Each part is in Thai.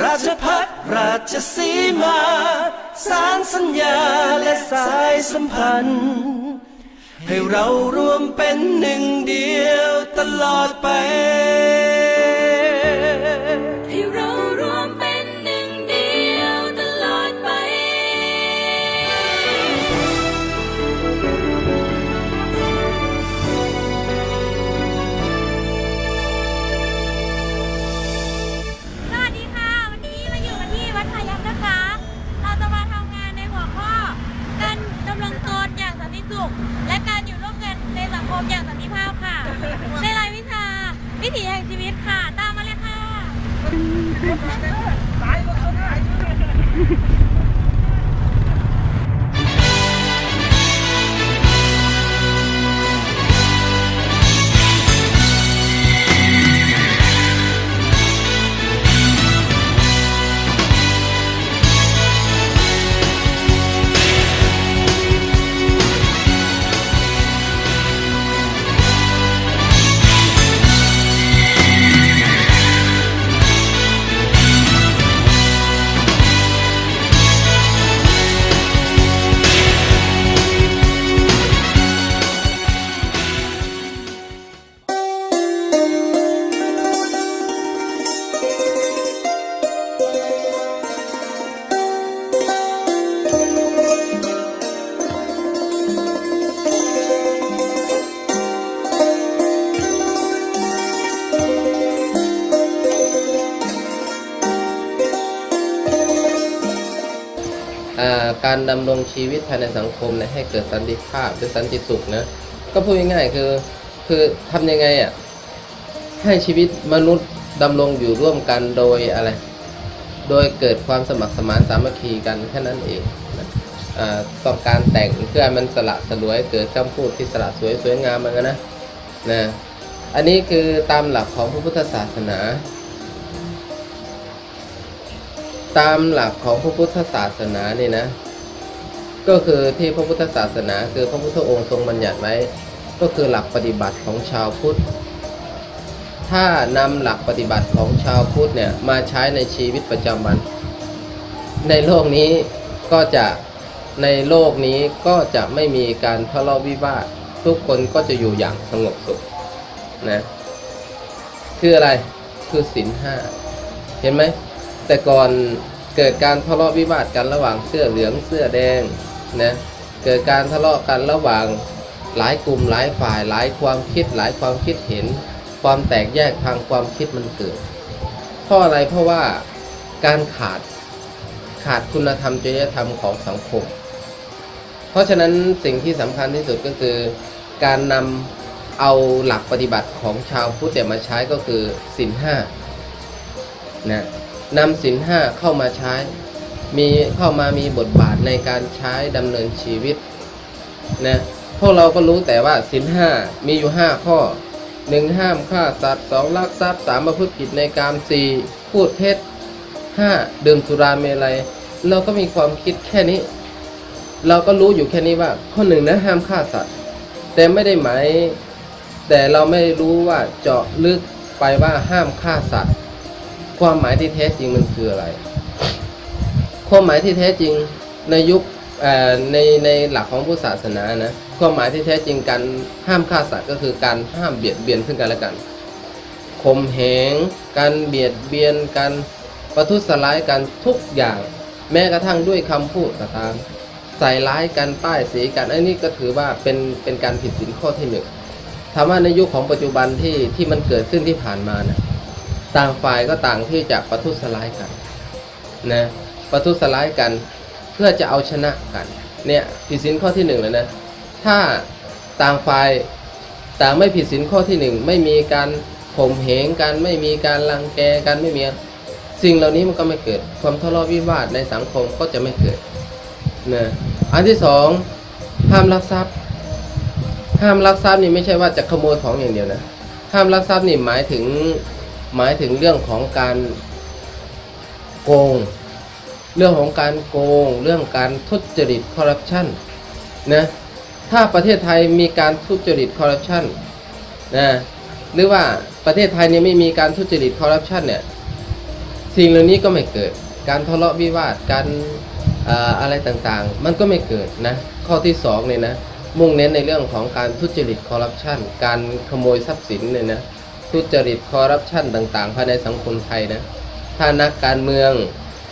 ราชพัฒราชสีมา สารสัญญาและสายสัมพันธ์ ให้เรารวมเป็นหนึ่งเดียวตลอดไป มอย่างสันติภาพค่ะ ในรายวิชา วิถีแห่งชีวิตค่ะ ตามมาเลยค่ะอ่า การดำรงชีวิตภายในสังคมเนี่ยให้เกิดสันติภาพหรือสันติสุขนะก็พูดง่ายๆคือคือทำยังไงอะให้ชีวิตมนุษย์ดำรงอยู่ร่วมกันโดยอะไร โดยเกิดความสมัครสมานสามัคคีกันแค่นั้นเองนะอ่าต้องการแต่งเพื่อมันสละสลวยเกิดคำพูดที่สละสวยสวยงามมันนะนะอันนี้คือตามหลักของพระพุทธศาสนา ตามหลักของพระพุทธศาสนานี่นะ ก็คือที่พระพุทธศาสนาคือพระพุทธองค์ทรงบัญญัติไว้ ก็คือหลักปฏิบัติของชาวพุทธ ถ้านำหลักปฏิบัติของชาวพุทธเนี่ยมาใช้ในชีวิตประจำวัน ในโลกนี้ก็จะในโลกนี้ก็จะไม่มีการทะเลาะวิวาททุกคนก็จะอยู่อย่างสงบสุขนะคืออะไรคือศีลห้าเห็นไหมแต่ก่อนเกิดการทะเลาะวิวาทกันระหว่างเสื้อเหลืองเสื้อแดง นะเกิดการทะเลาะกันระหว่างหลายกลุ่มหลายฝ่ายหลายความคิดหลายความคิดเห็น ความแตกแยกทางความคิดมันเกิด เพราะอะไรเพราะว่าการขาดขาดคุณธรรมจริยธรรมของสังคม เพราะฉะนั้นสิ่งที่สำคัญที่สุดก็คือ การนำเอาหลักปฏิบัติของชาวพุทธมาใช้ก็คือศีลห้านะนำศีลห้าเข้ามาใช้ มีเข้ามามีบทบาทในการใช้ดำเนินชีวิตนะพวกเราก็รู้แต่ว่าศีลห้ามีอยู่ห้าข้อหนึ่งห้ามฆ่าสัตว์สองลักทรัพย์สามประพฤติผิดในกามสี่พูดเท็จห้าดื่มสุราเมลัย เราก็มีความคิดแค่นี้ เราก็รู้อยู่แค่นี้ว่า ข้อหนึ่งนะห้ามฆ่าสัตว์ แต่ไม่ได้หมายแต่เราไม่รู้ว่าเจาะลึกไปว่าห้ามฆ่าสัตว์ ความหมายที่แท้จริงมันคืออะไร ความหมายที่แท้จริงในยุคในในหลักของพุทธศาสนานะความหมายที่แท้จริงการห้ามฆ่าสัตว์ก็คือการห้ามเบียดเบียนซึ่งกันและกันข่มเหงการเบียดเบียนการประทุษร้ายกันทุกอย่าง แม้กระทั่งด้วยคำพูดก็ตาม ใส่ร้ายกันป้ายสีกันอันนี้ก็ถือว่าเป็นเป็นการผิดศีลข้อที่หนึ่งถามว่าในยุคของปัจจุบันที่ที่มันเกิดขึ้นที่ผ่านมานะต่างฝ่ายก็ต่างที่จะประทุษร้ายกันนะ ประทุษร้ายกัน เพื่อจะเอาชนะกันเนี่ยผิดศีลข้อที่หนึ่งเลยนะถ้าต่างฝ่ายต่างไม่ผิดศีลข้อที่หนึ่งไม่มีการข่มเหงกันไม่มีการรังแกกันไม่มีสิ่งเหล่านี้มันก็ไม่เกิด ความทะเลาะวิวาทในสังคมก็จะไม่เกิดนะอันที่สองห้ามลักทรัพย์ ห้ามลักทรัพย์นี่ไม่ใช่ว่าจะขโมยของอย่างเดียวนะห้ามลักทรัพย์นี่หมายถึงหมายถึงเรื่องของการโกง เรื่องของการโกง เรื่องการทุจริตคอร์รัปชันนะถ้าประเทศไทยมีการทุจริตคอร์รัปชันนะหรือว่าประเทศไทยเนี่ยไม่มีการทุจริตคอร์รัปชันเนี่ยสิ่งเหล่านี้ก็ไม่เกิด การทะเลาะวิวาทการเอ่ออะไรต่างๆ มันก็ไม่เกิดนะข้อที่สองเนี่ยนะมุ่งเน้นในเรื่องของการทุจริตคอร์รัปชันการขโมยทรัพย์สินเนี่ยนะทุจริตคอร์รัปชันต่างๆภายในสังคมไทยนะถ้านักการเมือง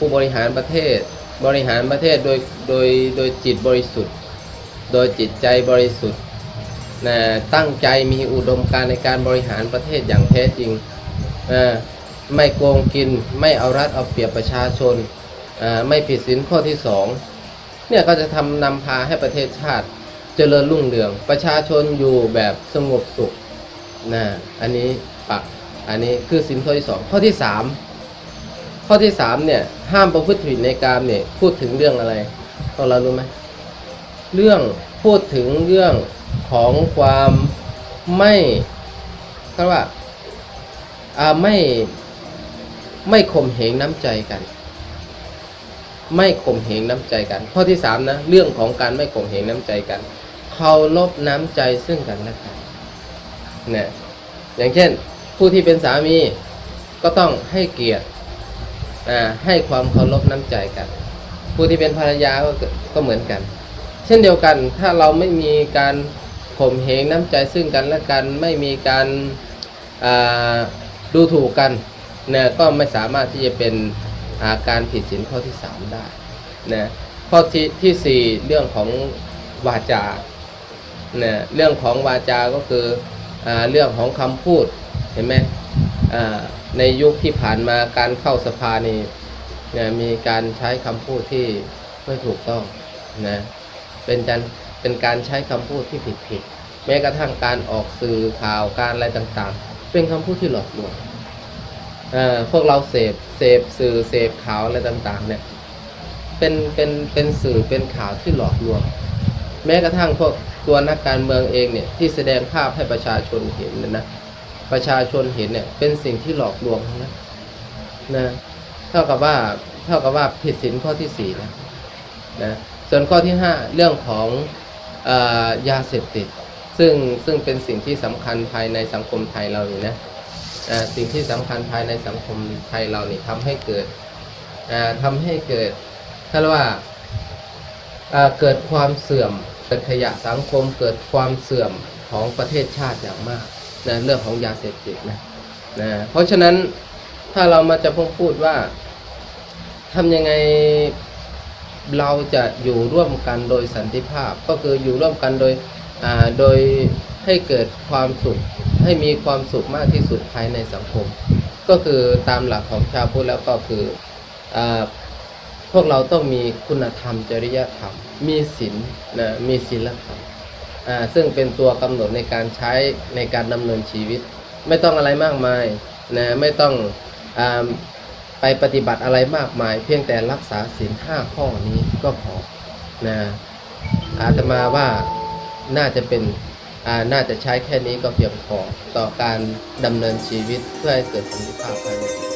ผู้บริหารประเทศ บริหารประเทศโดยโดยโดยจิตบริสุทธิ์ โดยจิตใจบริสุทธิ์นะตั้งใจมีอุดมการในการบริหารประเทศอย่างแท้จริงอ่าไม่โกงกินไม่เอารัดเอาเปรียบประชาชนอ่าไม่ผิดศีลข้อที่สองเนี่ยก็จะทำนำพาให้ประเทศชาติเจริญรุ่งเรือง ประชาชนอยู่แบบสงบสุขนะอันนี้ปะอันนี้คือศีลข้อที่สองข้อที่สาม ข้อที่สามเนี่ยห้ามประพฤติผิดในกามเนี่ยพูดถึงเรื่องอะไรพวกเรารู้ไหมเรื่องพูดถึงเรื่องของความไม่ก็ว่าอ่าไม่ไม่ข่มเหงน้ำใจกัน ไม่ข่มเหงน้ำใจกัน ข้อที่สามนะเรื่องของการไม่ข่มเหงน้ำใจกันเคารพน้ำใจซึ่งกันและกันเนี่ยอย่างเช่น ผู้ที่เป็นสามีก็ต้องให้เกียรติ ให้ความเคารพน้ำใจกัน ผู้ที่เป็นภรรยาก็ก็เหมือนกัน เช่นเดียวกันถ้าเราไม่มีการข่มเหงน้ำใจซึ่งกันและกันไม่มีการดูถูกกันเนี่ยก็ไม่สามารถที่จะเป็นอาการผิดศีลข้อที่ 3 ได้นะข้อที่ที่สี่เรื่องของวาจาเนี่ยเรื่องของวาจาก็คืออเรื่องของคำพูดเห็นไหมอ่า ในยุคที่ผ่านมาการเข้าสภานี่เนี่ยมีการใช้คำพูดที่ไม่ถูกต้องนะเป็นการเป็นการใช้คำพูดที่ผิดผิดๆแม้กระทั่งการออกสื่อข่าวการอะไรต่างๆ เป็นคำพูดที่หลอกลวงเอ่อพวกเราเสพเสพสื่อเสพข่าวอะไรต่างๆ เนี่ยเป็นเป็นเป็นสื่อเป็นข่าวที่หลอกลวง แม้กระทั่งพวกตัวนักการเมืองเองเนี่ยที่แสดงภาพให้ประชาชนเห็นนะ ประชาชนเห็นเนี่ยเป็นสิ่งที่หลอกลวงนั้นะเท่ากับว่าเท่ากับว่าผิดศีลข้อที่สี่นะนะส่วนข้อที่5เรื่องของอยาเสพติด ซึ่งซึ่งเป็นสิ่งที่สำคัญภายในสังคมไทยเรานี่นะสิ่งที่สำคัญภายในสังคมไทยเรานี่ทำให้เกิดอ่าทำให้เกิดถ้าเรียกว่าอ่าเกิดความเสื่อมเกิดขยะสังคมเกิดความเสื่อมของประเทศชาติอย่างมาก นะเรื่องของยาเสพติดนะนะเพราะฉะนั้นถ้าเรามาจะพงพูดว่าทำยังไงเราจะอยู่ร่วมกันโดยสันติภาพ ก็คืออยู่ร่วมกันโดยอ่าโดยให้เกิดความสุขให้มีความสุขมากที่สุดภายในสังคม ก็คือตามหลักของชาวพุทธแล้วก็คืออาพวกเราต้องมีคุณธรรมจริยธรรม มีศีลนะมีศีลธรรม ซึ่งเป็นตัวกำหนดในการใช้ในการดำเนินชีวิต ไม่ต้องอะไรมากมายนะไม่ต้องอไปปฏิบัติอะไรมากมาย เพียงแต่รักษาศีลห้าข้อนี้ก็พอนะอาตมาว่าน่าจะเป็นน่าจะใช้แค่นี้ก็เพียงพอต่อการดำเนินชีวิตเพื่อให้เกิดสันติภาพภายใน